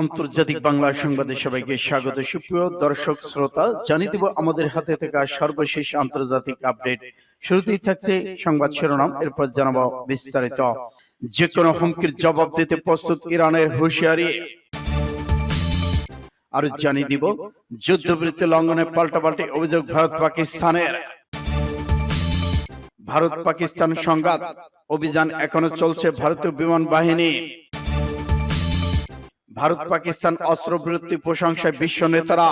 আন্তর্জাতিক বাংলা সংবাদে সবাইকে স্বাগত। সুপ্রিয় দর্শক, শ্রোতা, জানিয়ে দিব আমাদের হাতে থাকা সর্বশেষ আন্তর্জাতিক আপডেট। শুরুতেই থাকছে সংবাদ শিরোনাম, এরপর জানাব বিস্তারিত। যে কোনো হুমকির জবাব দিতে প্রস্তুত ইরানের হুঁশিয়ারি। আর জানিয়ে দিব যুদ্ধবৃত্তি লঙ্ঘনে পাল্টাপাল্টি অভিযোগ ভারত পাকিস্তানের। ভারত পাকিস্তান সংঘাত, অভিযান এখনও চলছে ভারতীয় বিমান বাহিনী। ভারত পাকিস্তান অস্ত্রবিরতি প্রশংসায় বিশ্ব নেতারা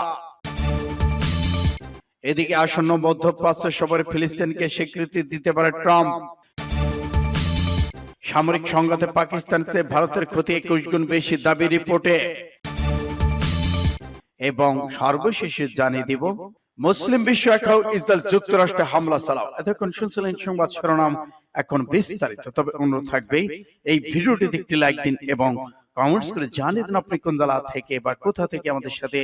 এদিকে আসন্ন মধ্যপ্রাচ্য সফরে ফিলিস্তিনকে স্বীকৃতি দিতে পারে ট্রাম্প। সামরিক সংঘাতে পাকিস্তানকে ভারতের ক্ষতি একুশ গুণ বেশি দাবি রিপোর্টে। এবং সর্বশেষে জানিয়ে দিব মুসলিম বিশ্ব একাও ইসরায়েল যুক্তরাষ্ট্রে হামলা চালাও। এতক্ষণ শুনছিলেন সংবাদ শিরোনাম এখন বিস্তারিত। তবে অনুরোধ থাকবেই এই ভিডিওটি একটি লাইক দিন এবং কমেন্টস করে জানিয়ে দিন আপনি কোন জেলা থেকে বা কোথা থেকে আমাদের সাথে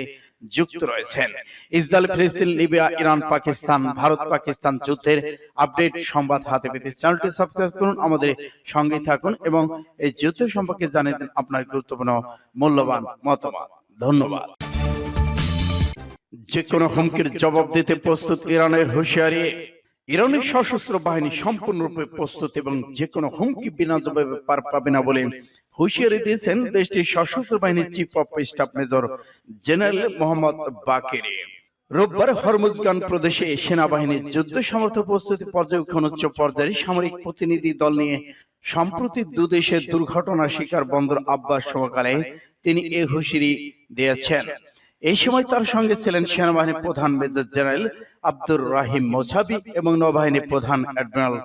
যুক্ত রয়েছেন। ইসরায়েল ফিলিস্তিন লিবিয়া ইরান পাকিস্তান ভারত পাকিস্তান যুদ্ধের আপডেট সংবাদ হাতে পেতে চ্যানেলটি সাবস্ক্রাইব করুন আমাদের সঙ্গে থাকুন এবং এই যুদ্ধ সম্পর্কে জানিয়ে দিন আপনার গুরুত্বপূর্ণ মূল্যবান মতামত। ধন্যবাদ। যে কোনো হুমকির জবাব দিতে প্রস্তুত ইরানের হুঁশিয়ারি। ইরানের সশস্ত্র বাহিনী সম্পূর্ণরূপে প্রস্তুত এবং যে কোনো হুমকি বিনা জবাবে পার পাবে না বলে হুঁশিয়ারি দিয়েছেন দেশটির সশস্ত্র বাহিনীর chief of staff major general Mohammad Bagheri. রোববার হরমুজগান প্রদেশে সেনাবাহিনীর যুদ্ধ সমর্থ প্রস্তুতি পর্যবেক্ষণ উচ্চ পর্যায়ের সামরিক প্রতিনিধি দল নিয়ে সম্প্রতি দুদেশের দুর্ঘটনার শিকার বন্দর আব্বাস সমকালে তিনি এ হুঁশিয়ারি দিয়েছেন। এই সময় তার সঙ্গে ছিলেন সেনাবাহিনী প্রধান major general Abdur Rahim Mousavi এবং নৌবাহিনী প্রধান অ্যাডমিরাল।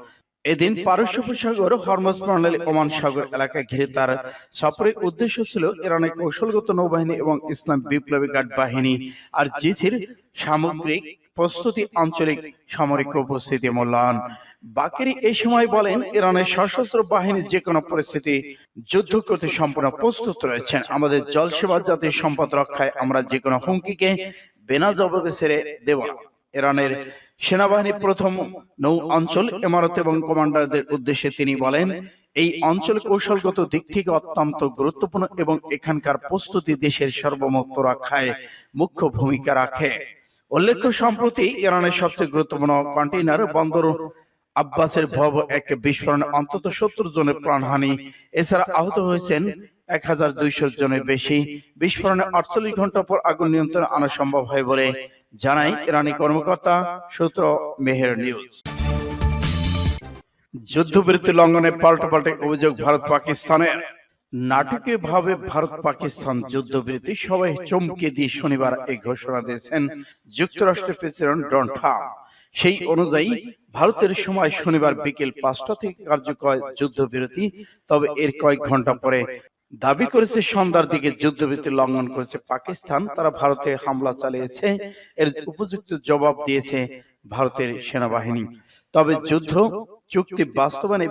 এদিন পারস্য উপসাগর, হরমজ প্রণালী, ওমান সাগর এলাকায় ঘিরে তার সফরের উদ্দেশ্য ছিল ইরানের কৌশলগত নৌবাহিনী এবং ইসলাম বিপ্লবী গার্ড বাহিনী আর জিসির সামগ্রিক প্রস্তুতি, আঞ্চলিক সামরিক উপস্থিতি মূল্যায়ন। বাকেরি এই সময় বলেন, ইরানের সশস্ত্র বাহিনী যে কোনো পরিস্থিতি যুদ্ধ করতে সম্পূর্ণ প্রস্তুত রয়েছেন। আমাদের জল সেবা জাতির সম্পদ রক্ষায় আমরা যে কোনো হুমকিকে বিনা জবাবে ছেড়ে দেব না। ইরানের সেনাবাহিনী প্রথম নৌ অঞ্চল ইমারত এবং কমান্ডারদের উদ্দেশ্যে তিনি বলেন, এই অঞ্চল কৌশলগত দিক থেকে অত্যন্ত গুরুত্বপূর্ণ এবং এখানকার প্রস্তুতি দেশের সর্বমত্ত রক্ষায় মুখ্য ভূমিকা রাখে। উল্লেখ্য, সম্প্রতি ইরানের সবচেয়ে গুরুত্বপূর্ণ কন্টেইনার বন্দর আব্বাসের ভয়াবহ এক বিস্ফোরণে অন্তত সত্তর জনের প্রাণহানি। এছাড়া আহত হয়েছেন এক হাজার দুইশো জনের বেশি। বিস্ফোরণে আটচল্লিশ ঘণ্টা পর আগুন নিয়ন্ত্রণে আনা সম্ভব হয় বলে জানায় ইরানি কর্মকর্তা সূত্র মেহের নিউজ। যুদ্ধবিরতি লঙ্ঘনে পাল্টা পাল্টে অভিযোগ ভারত পাকিস্তানের নাটকীয় ভাবে ভারত পাকিস্তান যুদ্ধবিরতি সবাই চমকে দিয়ে শনিবার এই ঘোষণা দিয়েছেন যুক্তরাষ্ট্রের প্রেসিডেন্ট ডোনাল্ড ট্রাম্প। সেই অনুযায়ী ভারতের সময় শনিবার বিকেল পাঁচটা থেকে কার্যকর যুদ্ধবিরতি তবে এর কয়েক ঘণ্টা পরে দাবি করেছে সন্ধ্যার দিকে যুদ্ধবিরতি লঙ্ঘন করেছে পাকিস্তান। তারা ভারতে হামলা চালিয়েছে এর উপযুক্ত জবাব দিয়েছে ভারতের সেনাবাহিনী। তবে যুদ্ধ চুক্তি বাস্তবায়নে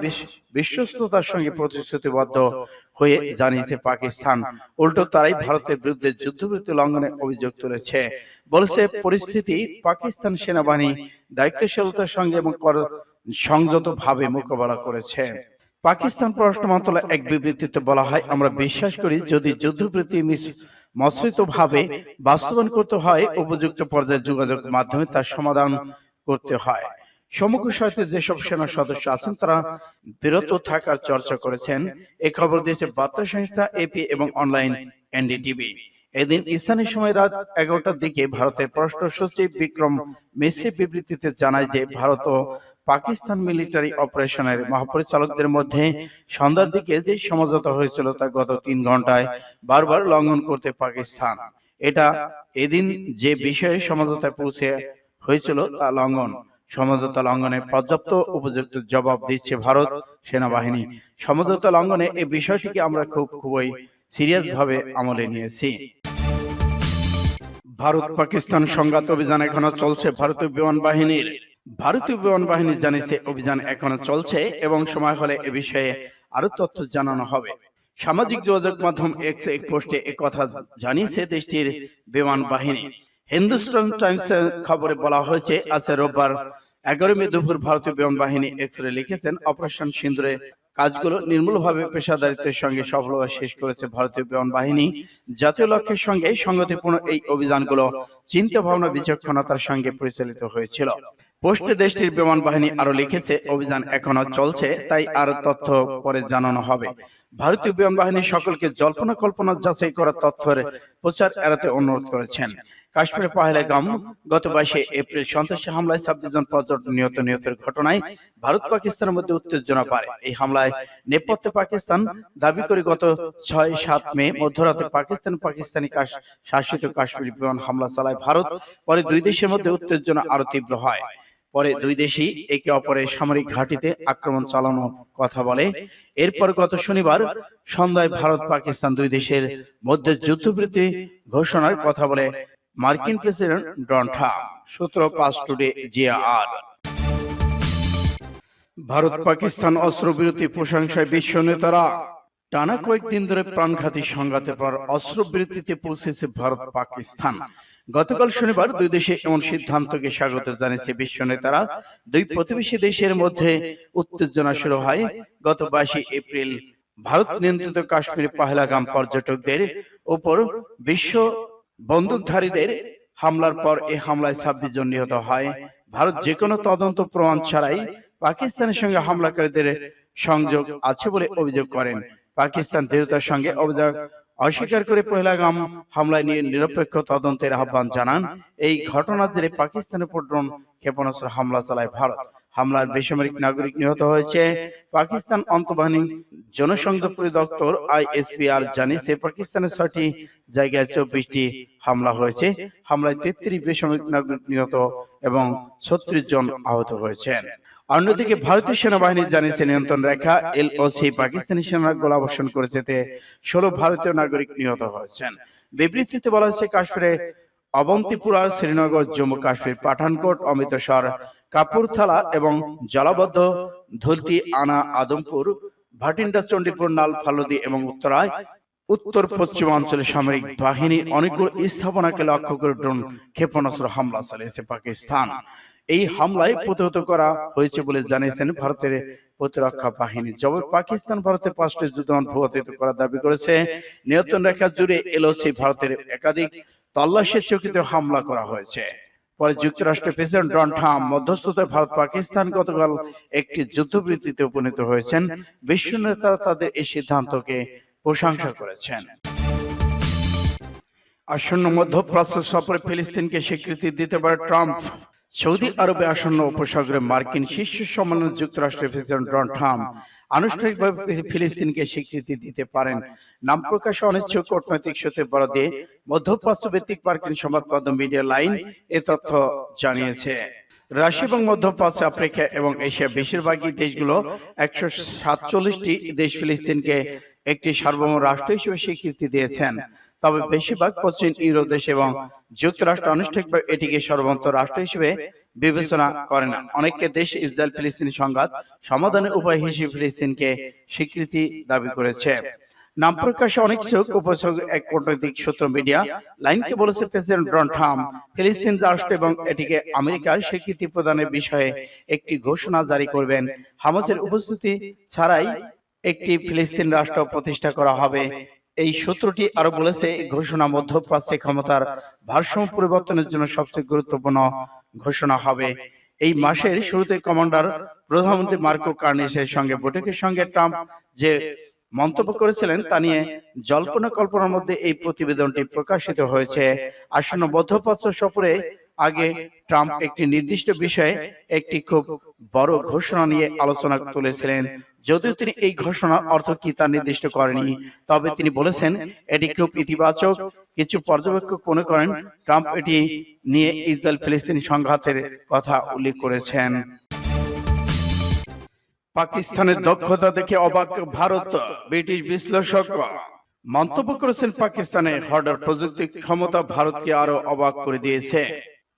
বিশ্বস্ততার সঙ্গে প্রতিশ্রুতিবদ্ধ হয়ে জানিয়েছে পাকিস্তান। উল্টো তারাই ভারতের বিরুদ্ধে যুদ্ধবিরতি লঙ্ঘনের অভিযোগ তুলেছে। বলেছে পরিস্থিতি পাকিস্তান সেনাবাহিনী দায়িত্বশীলতার সঙ্গে এবং সংযত ভাবে মোকাবেলা করেছে। পাকিস্তান পররাষ্ট্র মন্ত্রণালয় এক বিবৃতিতে বলা হয় আমরা বিশ্বাস করি যদি যুদ্ধবৃত্তি মসৃত ভাবে বাস্তবায়ন করতে হয় উপযুক্ত পর্যায়ে যোগাযোগের মাধ্যমে তার সমাধান করতে হয়। সমগ্র সাহিত্যে যেসব সেনা সদস্য আছেন, তারা বিরত থাকার চর্চা করেছেন। এ খবর দিয়েছে বার্তা সংস্থা এপি এবং অনলাইন এনডিটিভি। এদিন স্থানীয় সময় রাত এগারোটার দিকে ভারতের পররাষ্ট্র সচিব বিক্রম মেসি বিবৃতিতে জানায় যে ভারত ও পাকিস্তান মিলিটারি অপারেশনের মহাপরিচালকদের মধ্যে সন্ধ্যার দিকে যে সমঝোতা হয়েছিল তা গত তিন ঘন্টায় বারবার লঙ্ঘন করতে পাকিস্তান। এটা এদিন যে বিষয়ে সমঝোতায় পৌঁছে হয়েছিল তা লঙ্ঘন। সমঝোতা লঙ্ঘনে পর্যাপ্ত উপযুক্ত জবাব দিচ্ছে ভারত সেনাবাহিনী। সমঝোতা লঙ্ঘনে এই বিষয়টিকে আমরা খুব খুবই সিরিয়াস ভাবে আমলে নিয়েছি। ভারত পাকিস্তান সংঘাত অভিযান এখনও চলছে ভারতীয় বিমান বাহিনীর। ভারতীয় বিমান বাহিনী জানিয়েছে, অভিযান এখনও চলছে এবং সময় হলে এ বিষয়ে আরও তথ্য জানানো হবে। সামাজিক যোগাযোগ মাধ্যম এক্স এক পোস্টে কথা জানিয়েছে দেশটির বিমান বাহিনী। হিন্দুস্তান টাইমস খবরে বলা হয়েছে আজ রোববার এগারো মে দুপুর ভারতীয় বিমান বাহিনী এক্স রে লিখেছেন অপারেশন সিন্দুরে কাজগুলো নির্মূলভাবে পেশাদারিত্বের সঙ্গে সফলভাবে শেষ করেছে ভারতীয় বিমান বাহিনী। জাতীয় লক্ষ্যের সঙ্গে সংগতিপূর্ণ এই অভিযানগুলো চিন্তা ভাবনা বিচক্ষণতার সঙ্গে পরিচালিত হয়েছিল। পোস্টে দেশটির বিমান বাহিনী আরও লিখেছে অভিযান এখনও চলছে তাই আরও তথ্য পরে জানানো হবে। ভারতীয় বিমান বাহিনী সকলকে জল্পনা কল্পনা যাচাই করা তথ্যের প্রচার এড়াতে অনুরোধ করেছেন কাশ্মীরের পাহেলগাম গত বাইশে এপ্রিল সন্ত্রাসী হামলায় ছাব্বিশ জন পর্যটক নিহত নিহতের ঘটনায় ভারত পাকিস্তানের মধ্যে উত্তেজনা বাড়ে। এই হামলায় নেপথ্যে পাকিস্তান দাবি করে গত ছয় সাত মে মধ্যরাতে পাকিস্তান পাকিস্তানি শাসিত কাশ্মীর বিমান হামলা চালায় ভারত। পরে দুই দেশের মধ্যে উত্তেজনা আরও তীব্র হয়। পরে দুই দেশই একে অপরের সামরিক ঘাঁটিতে আক্রমণ চালানোর কথা বলে। এরপর গত শনিবার সন্ধ্যায় ভারত পাকিস্তান দুই দেশের মধ্যে যুদ্ধবৃত্তি ঘোষণার কথা বলে মার্কিন প্রেসিডেন্ট ডোনাল্ড ট্রাম্প সূত্র পাস টুডে জিআর ভারত পাকিস্তান অস্ত্রবিরতি প্রশংসায় বিশ্ব নেতারা টানা কয়েকদিন ধরে প্রাণঘাতী সংঘাতের পর অস্ত্রবিরতিতে পৌঁছেছে ভারত পাকিস্তান গতকাল শনিবার দুই দেশে এমন সিদ্ধান্তকে স্বাগত জানিয়েছে বিশ্ব নেতারা। দুই প্রতিবেশী দেশের মধ্যে উত্তেজনা শুরু হয়। গত বাইশে এপ্রিল ভারত নিয়ন্ত্রিত কাশ্মীর পাহলাগাম পর্যটকদের উপর বিশ্ব বন্দুকধারীদের হামলার পর এই হামলায় ছাব্বিশ জন নিহত হয়। ভারত যে কোনো তদন্ত প্রমাণ ছাড়াই পাকিস্তানের সঙ্গে হামলাকারীদের সংযোগ আছে বলে অভিযোগ করেন। পাকিস্তান দৃঢ়তার সঙ্গে অভিযোগ অস্বীকার করে পহেলাগাম হামলায় নিয়ে নিরপেক্ষ তদন্তের আহ্বান জানান। এই ঘটনার জেরে পাকিস্তানের উপর ক্ষেপণাস্ত্র হামলা চালায় ভারত। হামলার বেসামরিক নাগরিক নিহত হয়েছে। পাকিস্তান অন্তবাহিনী জনসংযোগ পরিদপ্তর আইএসপিআর জানিয়েছে, পাকিস্তানের ছয়টি জায়গায় চব্বিশটি হামলা হয়েছে। হামলায় তেত্রিশ বেসামরিক নাগরিক নিহত এবং ছত্রিশ জন আহত হয়েছেন। অন্যদিকে ভারতীয় সেনাবাহিনী জানিয়েছে, নিয়ন্ত্রণ রেখা এলওসি পাকিস্তানি সেনারা গোলাবর্ষণ করেছে ষোলো ভারতীয় নাগরিক নিহত হয়েছেন। বিবৃতিতে বলা হয়েছে, কাশ্মীরে অবন্তিপুরা শ্রীনগর, জম্মু কাশ্মীর, পাঠানকোট, অমৃতসর কাপুরথালা এবং জলাবদ্ধ ধুলতি আনা আদমপুর, ভাটিন্ডা চণ্ডীপুর নাল ফালুদি এবং উত্তরায়, উত্তর পশ্চিমাঞ্চলে সামরিক বাহিনীর অনেকগুলো স্থাপনাকে লক্ষ্য করে ড্রোন ক্ষেপণাস্ত্র হামলা চালিয়েছে পাকিস্তান। এই হামলায় প্রতিহত করা হয়েছে বলে জানিয়েছেন ভারতের প্রতিরক্ষা বাহিনী। জবাবে পাকিস্তান ভারতের পাঁচটি যুদ্ধমান ভূপাতিত করার দাবি করেছে, নিয়ন্ত্রণ রেখা জুড়ে এলওসি ভারতের একাধিক তল্লাশি চকিতে হামলা করা হয়েছে। পরে যুক্তরাষ্ট্রের প্রেসিডেন্ট ডোনাল্ড ট্রাম্প মধ্যস্থতায় ভারত পাকিস্তান গতকাল একটি যুদ্ধবৃত্তিতে উপনীত হয়েছেন। বিশ্ব নেতারা তাদের এই সিদ্ধান্তকে প্রশংসা করেছেন। আসন্ন মধ্যপ্রাচ্য সফরে ফিলিস্তিনকে স্বীকৃতি দিতে পারে ট্রাম্প। সৌদি আরবে আসন্ন উপসাগরে মার্কিন শীর্ষ সম্মেলনে যুক্তরাষ্ট্রের প্রেসিডেন্ট ডোনাল্ড ট্রাম্প আনুষ্ঠানিকভাবে ফিলিস্তিনকে স্বীকৃতি দিতে পারেন। নাম প্রকাশে অনিচ্ছুক কূটনৈতিক সূত্রে বরাদ দিয়ে মধ্যপ্রাচ্য ভিত্তিক মার্কিন সংবাদ মাধ্যম মিডিয়া লাইন এ তথ্য জানিয়েছে। রাশিয়া এবং মধ্যপ্রাচ্য আফ্রিকা এবং এশিয়া বেশিরভাগই দেশগুলো একশো সাতচল্লিশটি দেশ ফিলিস্তিনকে একটি সার্বভৌম রাষ্ট্র হিসেবে স্বীকৃতি দিয়েছেন। তবে বেশিরভাগ পশ্চিম ইউরোপ দেশ এবং যুক্তরাষ্ট্র আনুষ্ঠানিকভাবে এটিকে সর্বন্ত রাষ্ট্র হিসেবে বিবেচনা করে না। অনেককে দেশ ইসরায়েল ফিলিস্তিন সংঘাত সমাধানের উপায় হিসেবে ফিলিস্তিনকে স্বীকৃতি দাবি করেছে। নাম প্রকাশে অনেক চোখ উপযোগ এক কূটনৈতিক সূত্র মিডিয়া লাইনকে বলেছে, প্রেসিডেন্ট ডোনাল্ড ট্রাম্প ফিলিস্তিন রাষ্ট্র এবং এটিকে আমেরিকার স্বীকৃতি প্রদানের বিষয়ে একটি ঘোষণা জারি করবেন। হামাসের উপস্থিতি ছাড়াই একটি ফিলিস্তিন রাষ্ট্র প্রতিষ্ঠা করা হবে। এই সূত্রটি আরও বলেছে ঘোষণা মধ্যপ্রাচ্যে ক্ষমতার ভারসাম্য পরিবর্তনের জন্য সবচেয়ে গুরুত্বপূর্ণ ঘোষণা হবে। এই মাসের শুরুতে কমান্ডার প্রধানমন্ত্রী মার্কো কার্নিসের সঙ্গে বৈঠকের সঙ্গে ট্রাম্প যে মন্তব্য করেছিলেন তা নিয়ে জল্পনা কল্পনার মধ্যে এই প্রতিবেদনটি প্রকাশিত হয়েছে। আসন্ন মধ্যপ্রাচ্য সফরে আগে ট্রাম্প একটি নির্দিষ্ট বিষয়ে একটি খুব বড় ঘোষণা নিয়ে আলোচনা তুলেছিলেন। যদিও তিনি এই ঘোষণার অর্থ কি তা নির্দিষ্ট করেনি তবে তিনি বলেছেন, এটি খুব ইতিবাচক। কিছু পর্যবেক্ষক মনে করেন, ট্রাম্প এটি নিয়ে ইসরায়েল ফিলিস্তিনি সংঘাতের কথা উল্লেখ করেছেন। পাকিস্তানের দক্ষতা দেখে অবাক ভারত। ব্রিটিশ বিশ্লেষক মন্তব্য করেছেন, পাকিস্তানের হর্ডার প্রযুক্তি ক্ষমতা ভারতকে আরও অবাক করে দিয়েছে।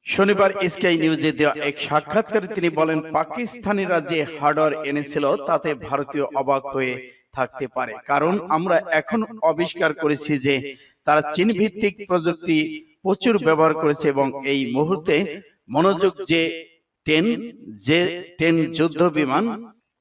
শনিবার এসকেআই নিউজে দেওয়া এক সাক্ষাৎকারে তিনি বলেন পাকিস্তানিরা যে হার্ডওয়্যার এনেছিল তাতে ভারতীয় অবাক হয়ে থাকতে পারে। কারণ আমরা এখন আবিষ্কার করেছি যে তারা চীন ভিত্তিক প্রযুক্তি প্রচুর ব্যবহার করেছে এবং এই মুহূর্তে মনোযোগ যে টেন যে টেন যুদ্ধ বিমান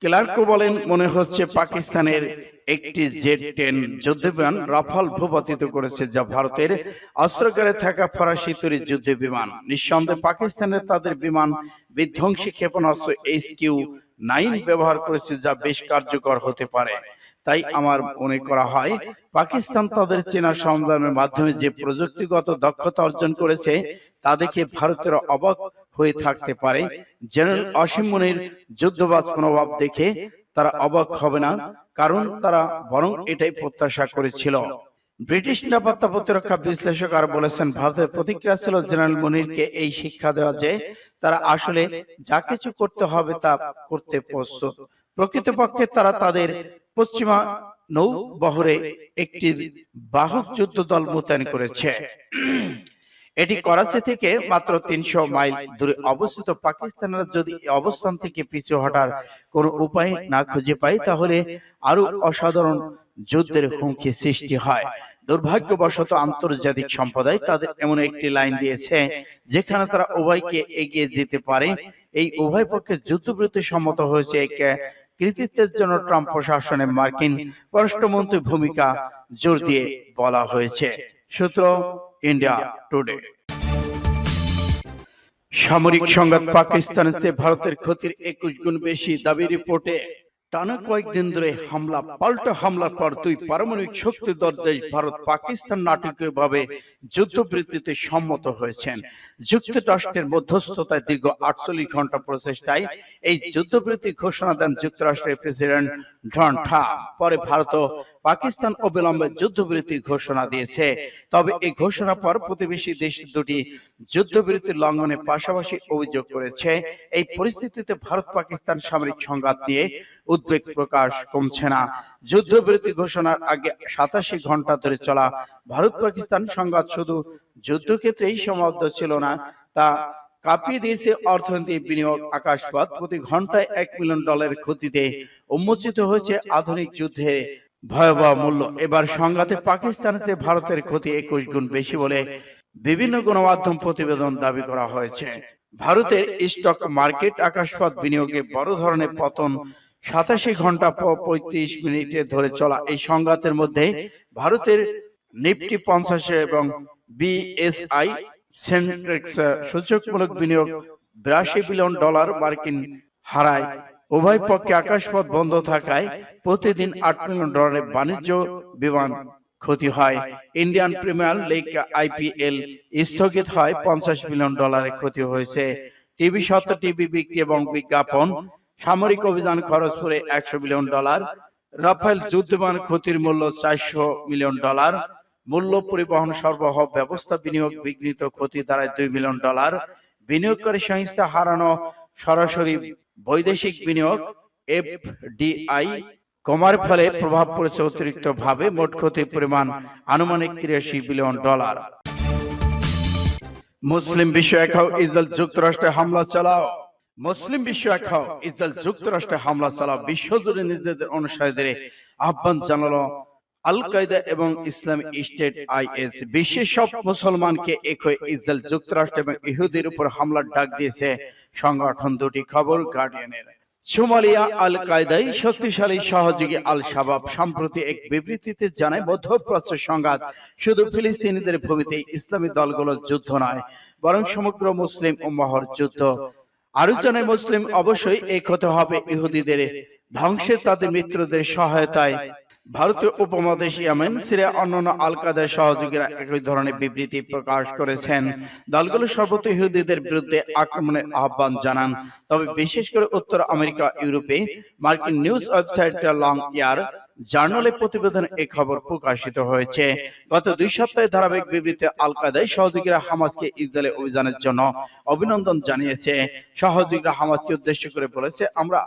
ক্লার্ক বলেন মনে হচ্ছে পাকিস্তানের একটি জেট টেন যুদ্ধবিমান রাফাল ভূপাতিত করেছে যা ভারতের অস্ত্রাগারে থাকা ফরাসি তৈরি যুদ্ধ বিমান নিঃসন্দেহে পাকিস্তানের তাদের বিমান বিধ্বংসী ক্ষেপণাস্ত্র এইচ কিউ নাইন ব্যবহার করেছে যা বেশ কার্যকর হতে পারে। তাই আমার মনে করা হয় পাকিস্তান তাদের চেনা সরঞ্জামের মাধ্যমে যে প্রযুক্তিগত দক্ষতা অর্জন করেছে তা দেখে ভারতের অবাক হয়ে থাকতে পারে। জেনারেল অসীম মুনির যুদ্ধবাজ মনোভাব দেখে তারা অবাক হবে না কারণ তারা বরং এটাই প্রত্যাশা করেছিল। ব্রিটিশ নিরাপত্তা প্রতিরক্ষা বিশ্লেষক আর বলেছেন ভারতের প্রতিক্রিয়া ছিল জেনারেল মুনিরকে এই শিক্ষা দেওয়া যে তারা আসলে যা কিছু করতে হবে তা করতে প্রস্তুত। প্রকৃতপক্ষে তারা তাদের পশ্চিমা নৌবহরে একটি বাহক যুদ্ধ দল মোতায়েন করেছে। এটি করাচি থেকে মাত্র তিনশো মাইল দূরে অবস্থিত পাকিস্তানের যদি অবস্থান থেকে পিছু হটার কোনো উপায় না খুঁজে পায় তাহলে আরও অসাধারণ যুদ্ধের হুমকি সৃষ্টি হয়। দুর্ভাগ্যবশত আন্তর্জাতিক সম্প্রদায় তাদের এমন একটি লাইন দিয়েছে যেখানে তারা উভয়কে এগিয়ে যেতে পারে। এই উভয় পক্ষে যুদ্ধবিরতি সম্মত হয়েছে এক কৃতিত্বের জন্য ট্রাম্প প্রশাসনে মার্কিন পররাষ্ট্রমন্ত্রী ভূমিকা জোর দিয়ে বলা হয়েছে। সূত্র ইন্ডিয়া টুডে সামরিক সংঘাত পাকিস্তানের চেয়ে ভারতের ক্ষতির একুশ গুণ বেশি দাবি রিপোর্টে টানা কয়েকদিন ধরে হামলা পাল্টা হামলার পর দুই পারমাণবিক শক্তিধর দেশ ভারত পাকিস্তান নাটকীয়ভাবে যুদ্ধবৃত্তিতে সম্মত হয়েছেন। যুক্তরাষ্ট্রের মধ্যস্থতায় দীর্ঘ আটচল্লিশ ঘণ্টা প্রচেষ্টায় এই যুদ্ধবৃত্তি ঘোষণা দেন যুক্তরাষ্ট্রের প্রেসিডেন্ট পরে ভারত পাকিস্তান অবিলম্বে যুদ্ধবিরতি ঘোষণা দিয়েছে। তবে এই ঘোষণার পর প্রতিবেশী দেশ দুটি যুদ্ধবিরতি লঙ্ঘনের পাশাপাশি অভিযোগ করেছে। এই পরিস্থিতিতে ভারত পাকিস্তান সামরিক সংঘাত নিয়ে উদ্বেগ প্রকাশ কমছে না। যুদ্ধবিরতি ঘোষণার আগে সাতাশি ঘণ্টা ধরে চলা ভারত পাকিস্তান সংঘাত শুধু যুদ্ধক্ষেত্রেই সমাপ্ত ছিল না, তা কাঁপিয়ে দিয়েছে অর্থনৈতিক বিনিয়োগ, আকাশপথ। প্রতি ঘন্টায় এক মিলিয়ন ডলারের ক্ষতিতে উন্মোচিত হয়েছে আধুনিক যুদ্ধে। ভয়াবহ মূল্য। এবার সংঘাতে পাকিস্তানের চেয়ে ভারতের ক্ষতি একুশ গুণ বেশি বলে বিভিন্ন গণমাধ্যম প্রতিবেদন দাবি করা হয়েছে। ভারতের স্টক মার্কেট আকাশপথ বিনিয়োগে বড় ধরনের পতন সাতাশি ঘণ্টা পঁয়ত্রিশ মিনিটে ধরে চলা। এই সংঘাতের মধ্যে ভারতের নিফটি পঞ্চাশে এবং বিএসআই সেন্ট্রেক্স সূচকমূলক বিনিয়োগ বিরাশি বিলিয়ন ডলার মার্কিন হারায়। উভয় পক্ষে আকাশপথ বন্ধ থাকায় প্রতিদিন আট মিলিয়ন ডলারের বাণিজ্য বিমান ক্ষতি হয়। ইন্ডিয়ান প্রিমিয়ার লিগ আইপিএল স্থগিত হয়, পঞ্চাশ মিলিয়ন ডলারের ক্ষতি হয়েছে। টিভি সত্য, টিভি বিক্রি এবং বিজ্ঞাপন, সামরিক অভিযান খরচ করে একশো মিলিয়ন ডলার। রাফেল যুদ্ধবিমান ক্ষতির মূল্য চারশো মিলিয়ন ডলার। মূল্য পরিবহন সরবরাহ ব্যবস্থা বিনিয়োগ বিঘ্নিত ক্ষতি দাঁড়ায় দুই মিলিয়ন ডলার। বিনিয়োগকারী সংস্থা হারানো সরাসরি বৈদেশিক বিনিয়োগ এফডিআই কমার ফলে প্রভাব পড়েছে অতিরিক্ত ভাবে মোট ক্ষতির পরিমাণ আনুমানিক তিরাশি বিলিয়ন ডলার। মুসলিম বিশ্ব এক হও ইসরায়েল যুক্তরাষ্ট্রে হামলা চালাও। মুসলিম বিশ্ব এক হও ইসরায়েল যুক্তরাষ্ট্রে হামলা চালাও। বিশ্বজুড়ে নিজেদের অনুসারীদের আহ্বান জানালো আল কায়দা এবং ইসলামিক স্টেট আইএস বিশ্বের সব মুসলমানকে এক হয়ে ইসরায়েল যুক্তরাষ্ট্র এবং ইহুদির উপর হামলার ডাক দিয়েছে। সংগঠন দুটি খবর গার্ডিয়ানের সোমালিয়া আল কায়দাই শক্তিশালী সহযোগী আল শাবাব সম্প্রতি এক বিবৃতিতে জানায় মধ্যপ্রাচ্য সংঘাত শুধু ফিলিস্তিনিদের ভূমিতে ইসলামী দলগুলোর যুদ্ধ নয় বরং সমগ্র মুসলিম ও মহর যুদ্ধ। আরও জানায় মুসলিম অবশ্যই এক হতে হবে ইহুদিদের ধ্বংসে তাদের মিত্রদের সহায়তায় ভারতীয় উপমহাদেশ ইয়েমেন, সিরিয়া অন্যান্য আল কায়দার সহযোগীরা একই ধরনের বিবৃতি প্রকাশ করেছেন। দলগুলো সর্বত ইহুদিদের বিরুদ্ধে আক্রমণের আহ্বান জানান। তবে বিশেষ করে উত্তর আমেরিকা, ইউরোপে মার্কিন নিউজ ওয়েবসাইট লং ইয়ার জার্নালে প্রতিবেদন এই খবর প্রকাশিত হয়েছে। গত দুই সপ্তাহে ধারাবাহিক বিবৃতি আল কায়দায় সহযোগীরা হামাসকে ইসরায়েলে অভিযানের জন্য অভিনন্দন জানিয়েছে। সহযোগীরা হামাসকে উদ্দেশ্য করে বলেছে, আমরা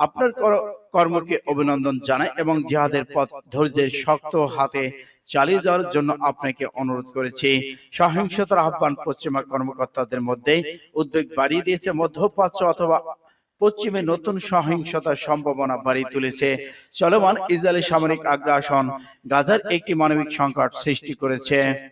আপনার কর- কর্মকে অভিনন্দন জানাই এবং জিহাদের পথ ধৈর্যের শক্ত হাতে চালিয়ে যাওয়ার জন্য আপনাকে অনুরোধ করেছি। সহিংসতার আহ্বান পশ্চিমা কর্মকর্তাদের মধ্যে উদ্বেগ বাড়িয়ে দিয়েছে, মধ্যপ্রাচ্য অথবা পশ্চিমে নতুন সহিংসতার সম্ভাবনা বাড়িয়ে তুলেছে। চলমান ইসরায়েলি সামরিক আগ্রাসন গাজার একটি মানবিক সংকট সৃষ্টি করেছে।